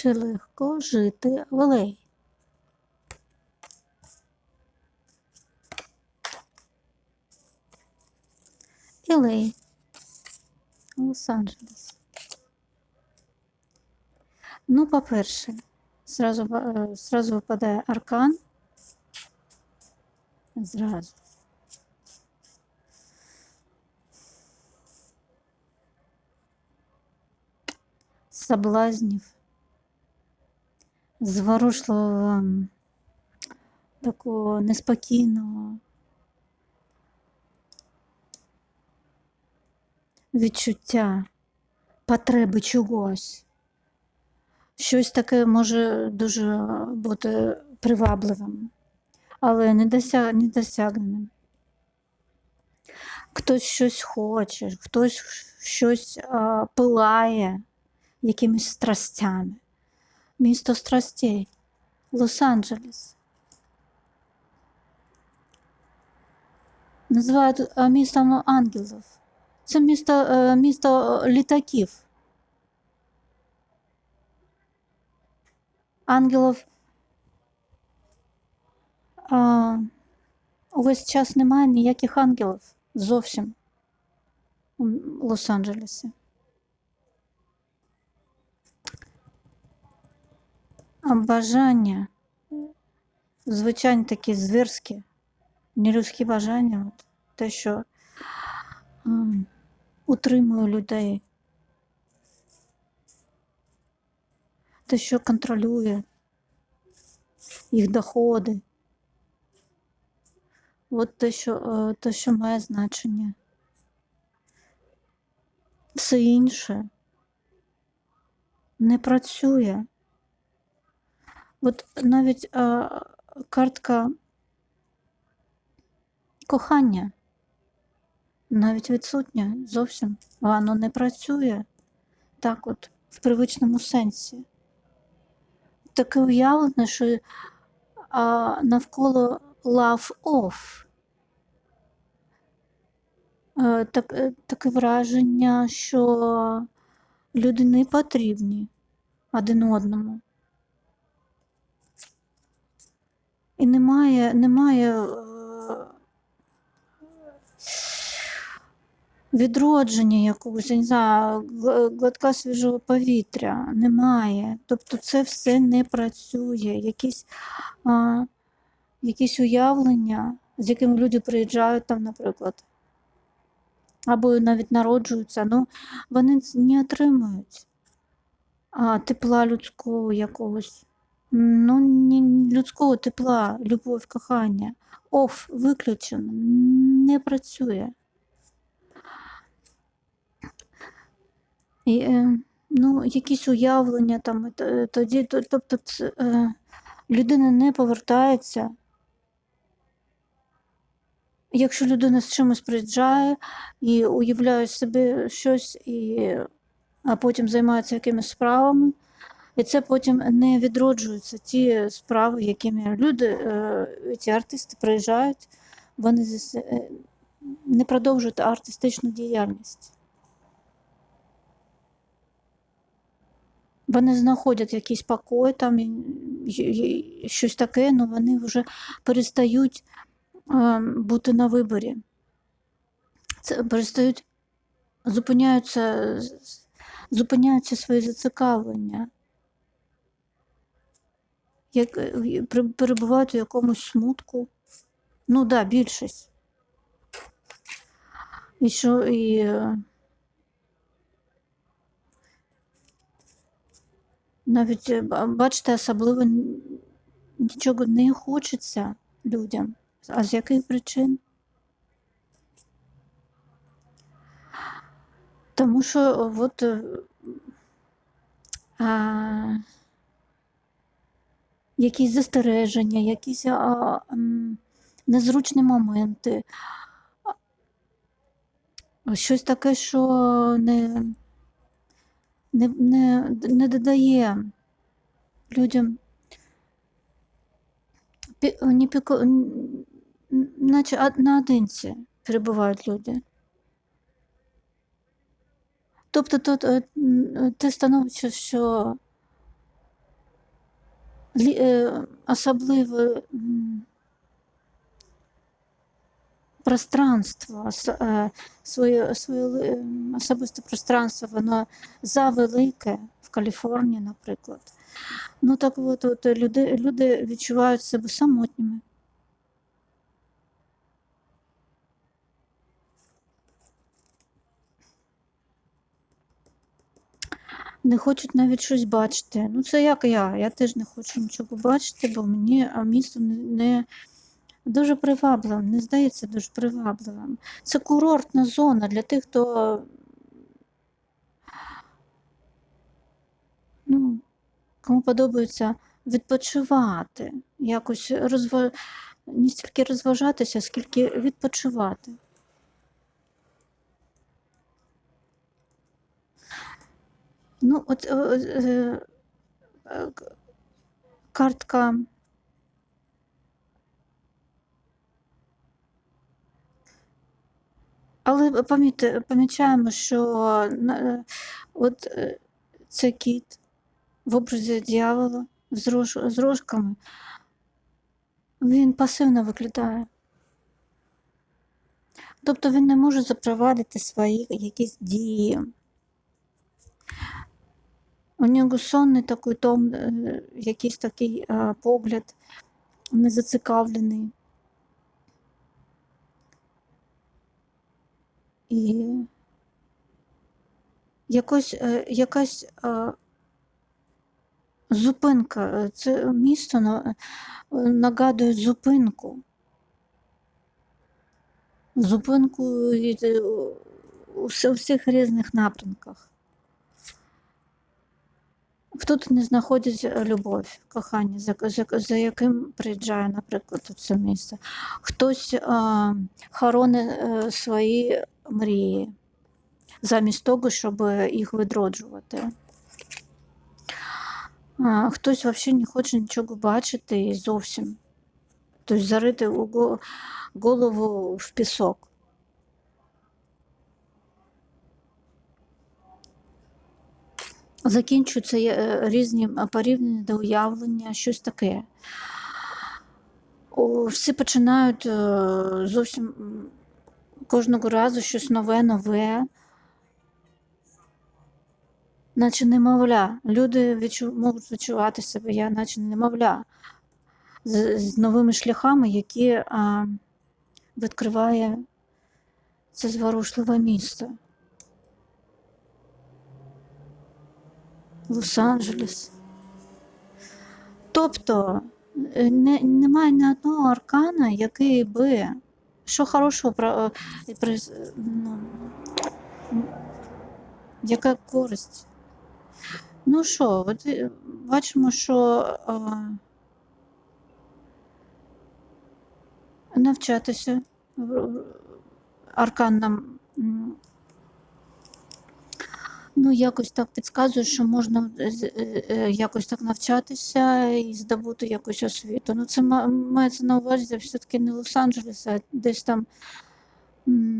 чи легко жити в Лей? Ілей. Лос-Анджелес. Ну, по-перше, зразу, е, зразу випадає аркан. Зразу. Соблазнів. Зворушливого, такого неспокійного. Відчуття потреби чогось. Щось таке може дуже бути привабливим, але недося... недосягненим. Хтось щось хоче, хтось щось а, пилає якимись страстями. Місто страстей. Лос-Анджелес. Називають а, містом ангелів. Це місто, е, місто літаків. Ангелів а, увесь час немає ніяких ангелів зовсім у Лос-Анджелесі. Бажання, звичайно, такі зверські, нелюдські бажання, от, те, що м, утримує людей, те, що контролює їх доходи. От те, що, е, те, що має значення. Все інше не працює. От навіть е, картка кохання навіть відсутня зовсім. Воно не працює так от в привичному сенсі. Таке уявлення, що а, навколо love off. Е, Так, е, таке враження, що люди не потрібні один одному. І немає, немає е, відродження якогось, я не знаю, гл- глотка свіжого повітря. Немає. Тобто це все не працює. Якісь, якісь уявлення, з якими люди приїжджають там, наприклад, або навіть народжуються, ну, вони не отримують а, тепла людського якогось. Ну, ні, людського тепла, любов, кохання. Оф, виключено, не працює. І, е, ну, якісь уявлення там, і тоді, тобто це, е, людина не повертається. Якщо людина з чимось приїжджає і уявляє собі щось, і, а потім займається якимись справами, і це потім не відроджуються ті справи, якими люди, е, ці артисти приїжджають, вони е, не продовжують артистичну діяльність. Вони знаходять якийсь покой, там і- щось таке, але вони вже перестають е, бути на виборі. Це перестають, зупиняються, зупиняються свої зацікавлення. Як, е, перебувають у якомусь смутку. Ну так, да, більшість. І що, і, е, навіть, е, бачите, особливо нічого не хочеться людям. А з яких причин? Тому що от е, а, якісь застереження, якісь а, м, незручні моменти, щось таке, що не, не, не, не додає людям пі- ні піко, наче наодинці перебувають люди. Тобто тут е, те становище, що особливе пространство, е, своє, своє особисте пространство, воно завелике в Каліфорнії, наприклад. Ну так от, от люди, люди відчувають себе самотніми. Не хочуть навіть щось бачити. Ну, це як я. Я теж не хочу нічого бачити, бо мені місто не, дуже привабливим, не здається дуже привабливим. Це курортна зона для тих, хто ну, кому подобається відпочивати, якось розва... не стільки розважатися, скільки відпочивати. Ну, от е, е, е, картка. Але помічаємо, що от е, це кіт в образі дьявола з, рож, з рожками, він пасивно виглядає. Тобто він не може запровадити свої якісь дії. У нього сонний такий том, е, якийсь такий погляд, незацікавлений. І якось, е, якась зупинка. е, Це місто на- нагадує зупинку. Зупинку у всіх різних напрямках. Хто тут не знаходить е, любов, кохання, за, за, за яким приїжджає, наприклад, у це місце. Хтось а, хоронить е, свої мрії, замість того, щоб їх відроджувати. А, хтось взагалі не хоче нічого бачити зовсім. Тобто зарити голову в пісок. Закінчуються е, різні порівняння до уявлення, щось таке. Всі починають е, зовсім кожного разу щось нове, нове. Наче немовля. Люди відчу... можуть відчувати себе, я наче немовля, з, з новими шляхами, які а, відкриває це зворушливе місто. Лос-Анджелес. Тобто е, не, немає ні одного аркана, який би що хорошого про, е, при- ну, яка користь. Ну що, от е, бачимо, що а, навчатися аркан нам ну, якось так підказує, що можна е, е, е, якось так навчатися і здобути якусь освіту. Ну, це мається на увазі все-таки не Лос-Анджелес, а десь там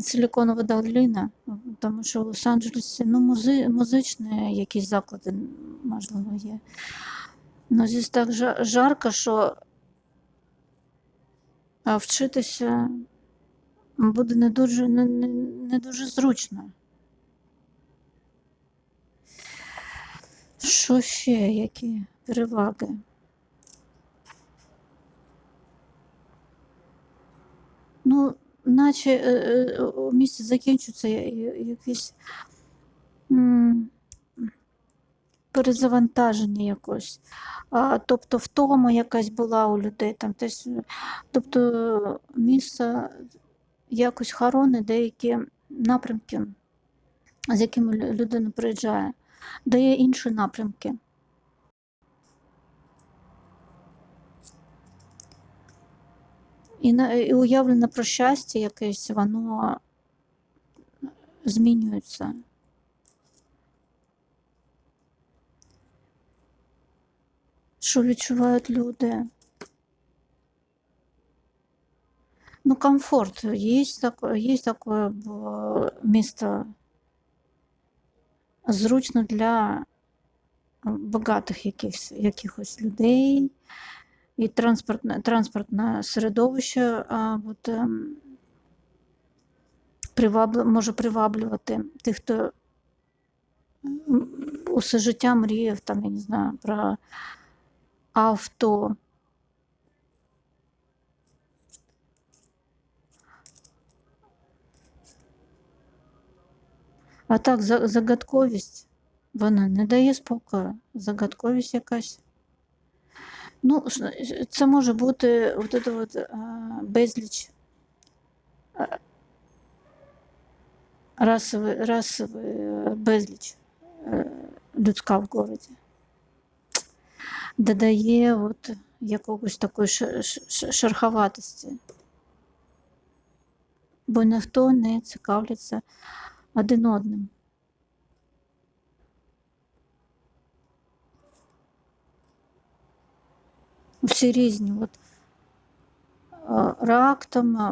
Силіконова долина, тому що в Лос-Анджелесі ну, музи, музичні якісь заклади, можливо, є. Ну, здесь так жа- жарко, що вчитися буде не дуже, не, не, не дуже зручно. Що ще, які переваги? Ну, наче е, е, у місті закінчується я- я- якесь м, перезавантаження якось. А, тобто втома якась була у людей там. Десь, е, тобто місце якось хоронить деякі напрямки, з якими людина приїжджає, дає інші напрямки. І, на, і уявлення про щастя якесь, воно змінюється. Що відчувають люди? Ну, комфорт. Есть такое, есть такое место зручно для багатих якихось, якихось людей, і транспортне, транспортне середовище а, от, ем, привабли, може приваблювати тих, хто усе життя мріяв, там, я не знаю, про авто. А так, за- загадковість, вона не дає спокою. Загадковість якась. Ну, це може бути от это от, безліч расовий, расовий безліч людська в городі. Додає от якогось такої ш- ш- ш- Бо ніхто не цікавляться один одним. Всі різні. От, а, рак там, а,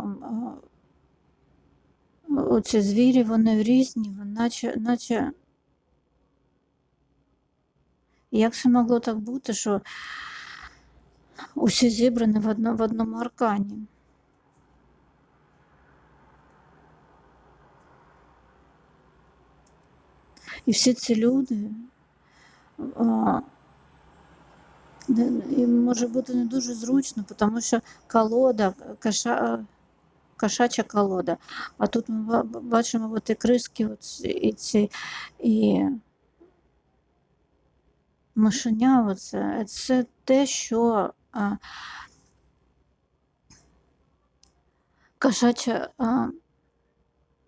а, оці звірі, вони різні, наче, наче. Як це могло так бути, що усі зібрані в одному аркані? І всі ці люди, їм може бути не дуже зручно, тому що колода, каша, кошача колода. А тут ми ба- ба- бачимо от і криски, от, і ці, і мишеня, оце, це те, що а, кошача а,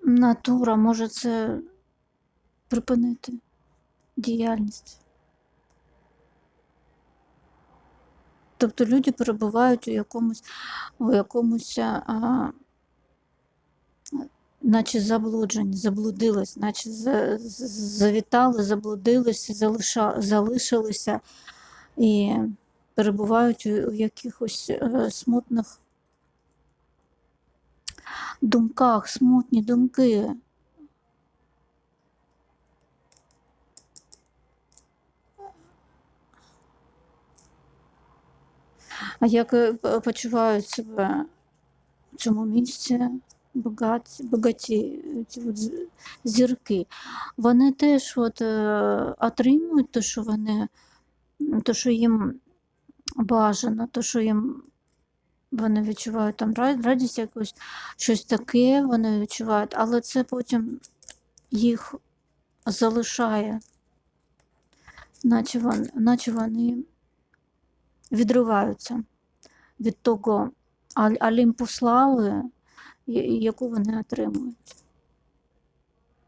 натура може це припинити діяльність. Тобто люди перебувають у якомусь, у якомусь а, наче заблуджені, заблудились, наче за- завітали, заблудилися, залиша, залишилися і перебувають у, у якихось е, смутних думках, смутні думки. Як е, почувають себе в цьому місці багаті, багаті ці от зірки? Вони теж от, е, отримують те, що вони, те, що їм бажано, те, що їм вони відчувають там радість якусь, щось таке вони відчувають, але це потім їх залишає, наче вони, наче вони відриваються від того Олімпу слави, яку вони отримують.